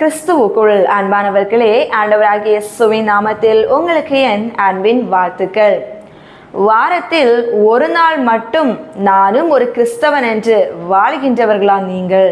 கிறிஸ்துவுக்குள் அன்பானவர்களே ஆண்டவராகிய சுவின் நாமத்தில் உங்களுக்கு என் அன்பின் வாழ்த்துக்கள். வாரத்தில் ஒரு நாள் மட்டும் நானும் ஒரு கிறிஸ்தவன் என்று வாழ்கின்றவர்களா நீங்கள்?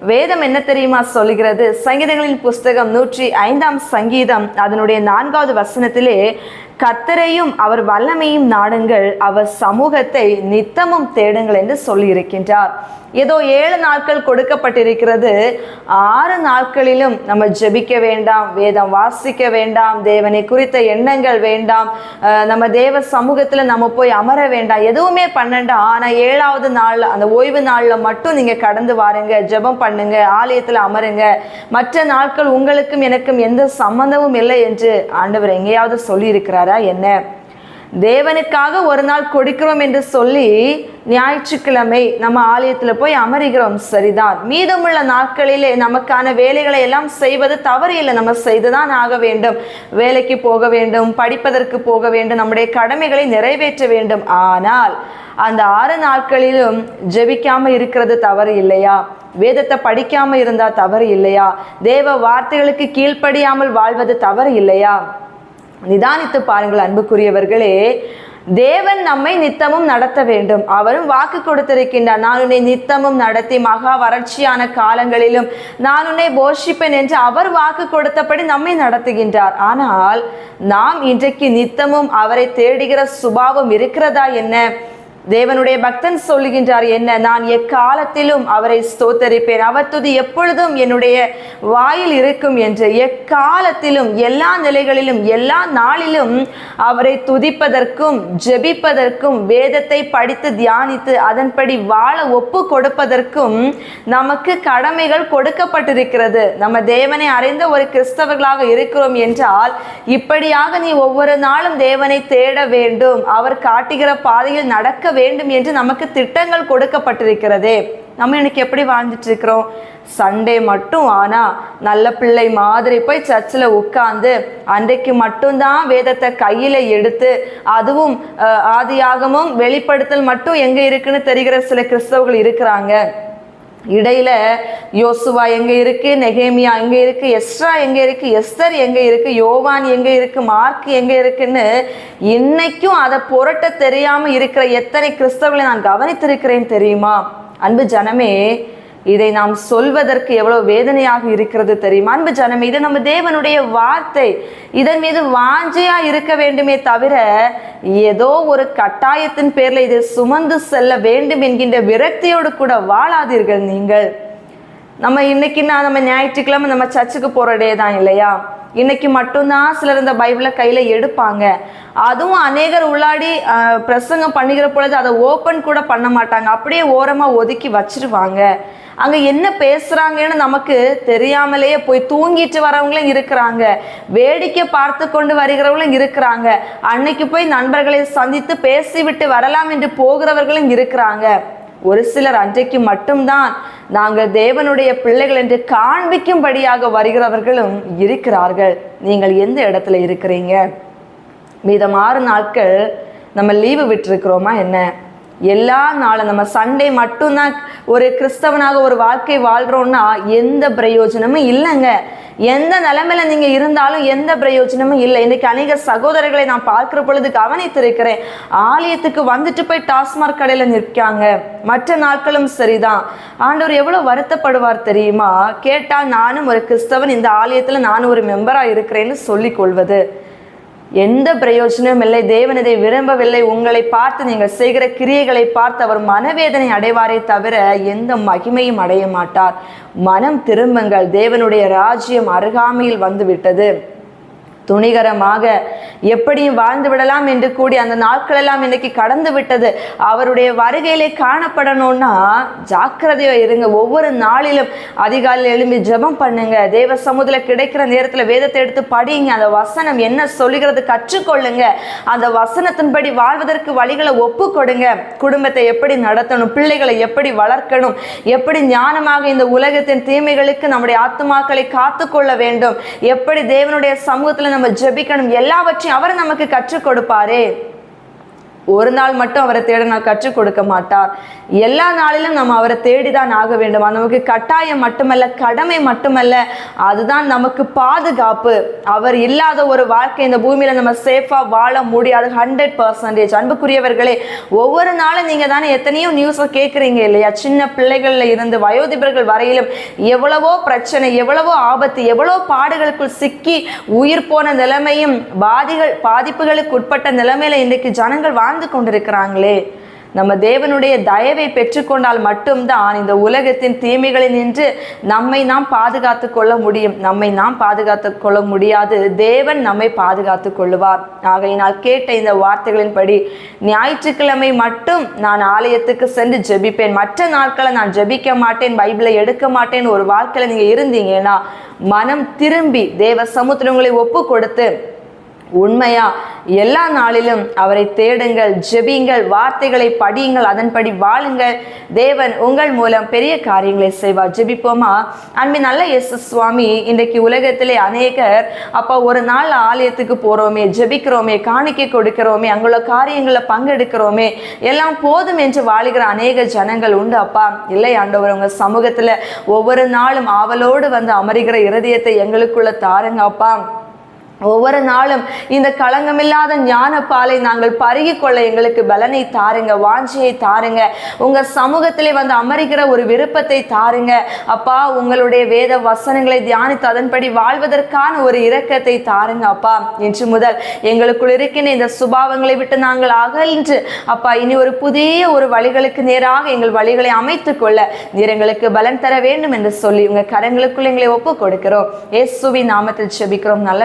வேதம் என்ன தெரியுமா சொல்லுகிறது? சங்கீதங்களின் புஸ்தகம் நூற்றி ஐந்தாம் சங்கீதம் அதனுடைய நான்காவது வசனத்திலே கத்தரையும் அவர் வல்லமையும் நாடுங்கள் அவர் சமூகத்தை நித்தமும் தேடுங்கள் என்று சொல்லியிருக்கின்றார். ஏதோ ஏழு நாட்கள் கொடுக்கப்பட்டிருக்கிறது. ஆறு நாட்களிலும் நம்ம ஜெபிக்க வேண்டாம் வேதம் வாசிக்க வேண்டாம் தேவனை குறித்த எண்ணங்கள் வேண்டாம் நம்ம தேவ சமூகத்தில் நம்ம போய் அமர வேண்டாம் எதுவுமே பண்ணண்டாம் ஆனால் ஏழாவது நாள் அந்த ஓய்வு நாளில் மட்டும் நீங்கள் கடந்து வாருங்க ஜெபம் பண்ணுங்க ஆலயத்தில் அமருங்க. மற்ற நாட்கள் உங்களுக்கும் எனக்கும் எந்த சம்பந்தமும் இல்லை என்று ஆண்டவர் எங்கேயாவது சொல்லியிருக்கிறார். இருக்கிறாரா என்ன? தேவனுக்காக ஒரு நாள் கொடுக்கிறோம் என்று சொல்லி ஞாயிற்றுக்கிழமை நம்ம ஆலயத்துல போய் அமருகிறோம். சரிதான். மீதமுள்ள நாட்களிலே நமக்கான வேலைகளை எல்லாம் செய்வது தவறு இல்லை. நம்ம செய்துதான் ஆக வேண்டும். வேலைக்கு போக வேண்டும் படிப்பதற்கு போக வேண்டும் நம்முடைய கடமைகளை நிறைவேற்ற வேண்டும். ஆனால் அந்த ஆறு நாட்களிலும் ஜெபிக்காம இருக்கிறது தவறு இல்லையா? வேதத்தை படிக்காம இருந்தா தவறு இல்லையா? தேவ வார்த்தைகளுக்கு கீழ்ப்படியாமல் வாழ்வது தவறு இல்லையா? நிதானித்து பாருங்கள் அன்புக்குரியவர்களே. தேவன் நம்மை நித்தமும் நடத்த வேண்டும். அவரும் வாக்கு கொடுத்திருக்கின்றார். நான் உன்னை நித்தமும் நடத்தி மகா வறட்சியான காலங்களிலும் நான் உன்னை போஷிப்பேன் என்று அவர் வாக்கு கொடுத்தபடி நம்மை நடத்துகின்றார். ஆனால் நாம் இன்றைக்கு நித்தமும் அவரை தேடுகிற சுபாவம் இருக்கிறதா என்ன? தேவனுடைய பக்தன் சொல்லுகின்றார் என்ன நான் எக்காலத்திலும் அவரை ஸ்தோத்தரிப்பேன்? அவர் துதி எப்பொழுதும் என்னுடைய வாயில் இருக்கும் என்று. எக்காலத்திலும் எல்லா நிலைகளிலும் எல்லா நாளிலும் அவரை துதிப்பதற்கும் ஜெபிப்பதற்கும் வேதத்தை படித்து தியானித்து அதன்படி வாழ ஒப்பு கொடுப்பதற்கும் நமக்கு கடமைகள் கொடுக்கப்பட்டிருக்கிறது. நம்ம தேவனை அறிந்த ஒரு கிறிஸ்தவர்களாக இருக்கிறோம் என்றால் இப்படியாக நீ ஒவ்வொரு நாளும் தேவனை தேட வேண்டும். அவர் காட்டுகிற பாதையில் நடக்க வேண்டும் என்று நமக்கு திட்டங்கள் கொடுக்கப்பட்டிருக்கிறதே. நம்ம இன்னைக்கு எப்படி வாழ்ந்துட்டு இருக்கிறோம் சண்டே மட்டும் ஆனால் நல்ல பிள்ளை மாதிரி போய் சர்ச்சில் உட்காந்து அன்றைக்கு மட்டும்தான் வேதத்தை கையில் எடுத்து அதுவும் ஆதியாகமும் வெளிப்படுத்தல் மட்டும் எங்கே இருக்குன்னு தெரிகிற சில கிறிஸ்தவர்கள் இருக்கிறாங்க. இடையில யோசுவா எங்க இருக்கு நெகேமியா எங்க இருக்கு எஸ்ரா எங்க இருக்கு எஸ்தர் எங்க இருக்கு யோவான் எங்க இருக்கு மார்க் எங்க இருக்குன்னு இன்னைக்கும் அதை புரட்ட தெரியாம இருக்கிற எத்தனை கிறிஸ்தவர்களை நான் கவனித்திருக்கிறேன் தெரியுமா? அன்பு ஜனமே இதை நாம் சொல்வதற்கு எவ்வளவு வேதனையாக இருக்கிறது தெரியுமா? அன்பு ஜனமே இது நம்ம தேவனுடைய வார்த்தை. இதன் மீது வாஞ்சையா இருக்க வேண்டுமே தவிர ஏதோ ஒரு கட்டாயத்தின் பேர்ல இதை சுமந்து செல்ல வேண்டும் என்கின்ற விரக்தியோடு கூட வாழாதீர்கள் நீங்கள். நம்ம இன்னைக்கு நான் நம்ம ஞாயிற்றுக்கிழமை நம்ம சர்ச்சுக்கு போற டே தான் இல்லையா? இன்னைக்கு மட்டும்தான் சிலர் இந்த பைபிளை கையில எடுப்பாங்க. அதுவும் அநேகர் உள்ளாடி பிரசங்கம் பண்ணுகிற பொழுது அதை ஓப்பன் கூட பண்ண மாட்டாங்க. அப்படியே ஓரமா ஒதுக்கி வச்சிருவாங்க. அங்கே என்ன பேசுகிறாங்கன்னு நமக்கு தெரியாமலேயே போய் தூங்கிட்டு வரவங்களும் இருக்கிறாங்க. வேடிக்கை பார்த்து கொண்டு வருகிறவங்களும் இருக்கிறாங்க. அன்னைக்கு போய் நண்பர்களை சந்தித்து பேசிவிட்டு வரலாம் என்று போகிறவர்களும் இருக்கிறாங்க. ஒரு சிலர் அன்றைக்கு மட்டும்தான் நாங்கள் தேவனுடைய பிள்ளைகள் என்று காண்பிக்கும்படியாக வருகிறவர்களும் இருக்கிறார்கள். நீங்கள் எந்த இடத்துல இருக்கிறீங்க? மீதம் ஆறு நாட்கள் நம்ம லீவு விட்டுருக்கிறோமா என்ன? எல்லா நாளும் நம்ம சண்டே மட்டும்தான் ஒரு கிறிஸ்தவனாக ஒரு வாழ்க்கை வாழ்கிறோன்னா எந்த பிரயோஜனமும் இல்லைங்க. எந்த நிலைமையில நீங்க இருந்தாலும் எந்த பிரயோஜனமும் இல்லை. இன்னைக்கு அநேக சகோதரர்களை நான் பார்க்கிற பொழுது கவனித்திருக்கிறேன். ஆலயத்துக்கு வந்துட்டு போய் டாஸ்மாக் கடையில நிற்காங்க. மற்ற நாட்களும் சரிதான். ஆண்டவர் எவ்வளவு வருத்தப்படுவார் தெரியுமா? கேட்டால் நானும் ஒரு கிறிஸ்தவன் இந்த ஆலயத்துல நானும் ஒரு மெம்பரா இருக்கிறேன்னு சொல்லிக் கொள்வது. எந்த பிரயோஜனமும் இல்லை. தேவன் இதை விரும்பவில்லை. உங்களை பார்த்து நீங்கள் செய்கிற கிரியைகளை பார்த்து அவர் மனவேதனை அடைவாரே தவிர எந்த மகிமையும் அடைய மாட்டார். மனம் திரும்புங்கள். தேவனுடைய ராஜ்யம் அருகாமையில் வந்துவிட்டது. துணிகரமாக எப்படியும் வாழ்ந்து விடலாம் என்று கூடி அந்த நாட்கள் எல்லாம் இன்னைக்கு கடந்து விட்டது. அவருடைய வருகையிலே காணப்படணும்னா ஜாக்கிரதையா இருங்க. ஒவ்வொரு நாளிலும் அதிகாலையில் எழும்பி ஜெபம் பண்ணுங்க. தேவ சமூகத்தில் கிடைக்கிற நேரத்தில் வேதத்தை எடுத்து படிங்க. அந்த வசனம் என்ன சொல்லுகிறது கற்றுக்கொள்ளுங்க. அந்த வசனத்தின்படி வாழ்வதற்கு வழிகளை ஒப்பு கொடுங்க குடும்பத்தை எப்படி நடத்தணும்? பிள்ளைகளை எப்படி வளர்க்கணும்? எப்படி ஞானமாக இந்த உலகத்தின் தீமைகளுக்கு நம்முடைய ஆத்மாக்களை காத்துக்கொள்ள வேண்டும்? எப்படி தேவனுடைய சமூகத்தில் நம்ம ஜெபிக்கணும்? எல்லாவற்றையும் அவர் நமக்கு கற்றுக் கொடுப்பாரே. ஒரு நாள் மட்டும் அவரை தேட நான் கற்றுக் கொடுக்க மாட்டார். எல்லா நாளிலும் நம்ம அவரை தேடிதான் ஆக வேண்டும். நமக்கு கட்டாயம் மட்டுமல்ல கடமை மட்டுமல்ல. அதுதான் நமக்கு பாதுகாப்பு. அவர் இல்லாத ஒரு வாழ்க்கை இந்த பூமியில நம்ம சேஃபா வாழ முடியாது. ஹண்ட்ரட் பர்சன்டேஜ் அன்புக்குரியவர்களே ஒவ்வொரு நாளும் நீங்க தானே எத்தனையோ நியூஸை கேட்குறீங்க இல்லையா? சின்ன பிள்ளைகள்ல இருந்து வயோதிபர்கள் வரையிலும் எவ்வளவோ பிரச்சனை எவ்வளவோ ஆபத்து எவ்வளோ பாடுகளுக்குள் சிக்கி உயிர் போன நிலைமையும் பாதிகள் பாதிப்புகளுக்கு உட்பட்ட நிலைமையில இன்றைக்கு ஜனங்கள் வாழ்ந்து கொண்டிருக்கிறாங்களே. நம்ம தேவனுடைய தயவை பெற்றுக்கொண்டால் மட்டும்தான் இந்த உலகத்தின் தீமைகளில் நின்று நம்மை நாம் பாதுகாத்து கொள்ள முடியும். நம்மை நாம் பாதுகாத்து கொள்ள முடியாது. தேவன் நம்மை பாதுகாத்து கொள்ளுவார். ஆகையினால் கேட்ட இந்த வார்த்தைகளின்படி ஞாயிற்றுக்கிழமை மட்டும் நான் ஆலயத்துக்கு சென்று ஜெபிப்பேன். மற்ற நாட்களை நான் ஜெபிக்க மாட்டேன் பைபிளை எடுக்க மாட்டேன். ஒரு வாழ்க்கையில் நீங்கள் இருந்தீங்கன்னா மனம் திரும்பி தேவ சமுத்திரங்களை ஒப்பு கொடுத்து உண்மையா எல்லா நாளிலும் அவரை தேடுங்கள் ஜெபியுங்கள் வார்த்தைகளை படியுங்கள் அதன்படி வாழுங்கள். தேவன் உங்கள் மூலம் பெரிய காரியங்களை செய்வார். ஜெபிப்போமா? அன்பு நல்ல எஸ் சுவாமி இன்றைக்கு உலகத்திலே அநேகர் அப்பா ஒரு நாள் ஆலயத்துக்கு போகிறோமே ஜெபிக்கிறோமே காணிக்கை கொடுக்கிறோமே அங்குள்ள காரியங்களில் பங்கெடுக்கிறோமே எல்லாம் போதும் என்று வாழுகிற அநேக ஜனங்கள் உண்டு அப்பா. இல்லை ஆண்டவர் உங்கள் சமூகத்தில் ஒவ்வொரு நாளும் ஆவலோடு வந்து அமருகிற இருதயத்தை எங்களுக்குள்ள தாருங்க அப்பா. ஒவ்வொரு நாளும் இந்த களங்கமில்லாத ஞான பாலை நாங்கள் பருகி கொள்ள எங்களுக்கு பலனை தாருங்க வாஞ்சியை தாருங்க. உங்கள் சமூகத்திலே வந்து அமர்கிற ஒரு விருப்பத்தை தாருங்க. அப்பா உங்களுடைய வேத வசனங்களை தியானித்து அதன்படி வாழ்வதற்கான ஒரு இரக்கத்தை தாருங்க அப்பா. இன்று முதல் எங்களுக்குள் இருக்கின்ற இந்த சுபாவங்களை விட்டு நாங்கள் அகன்று அப்பா இனி ஒரு புதிய ஒரு வழிகளுக்கு நேராக எங்கள் வழிகளை அமைத்துக் கொள்ள நீர் எங்களுக்கு பலன் தர வேண்டும் என்று சொல்லி உங்கள் கரங்களுக்குள் எங்களை ஒப்பு கொடுக்கிறோம் ஏசுவி நாமத்தில் செபிக்கிறோம். நல்ல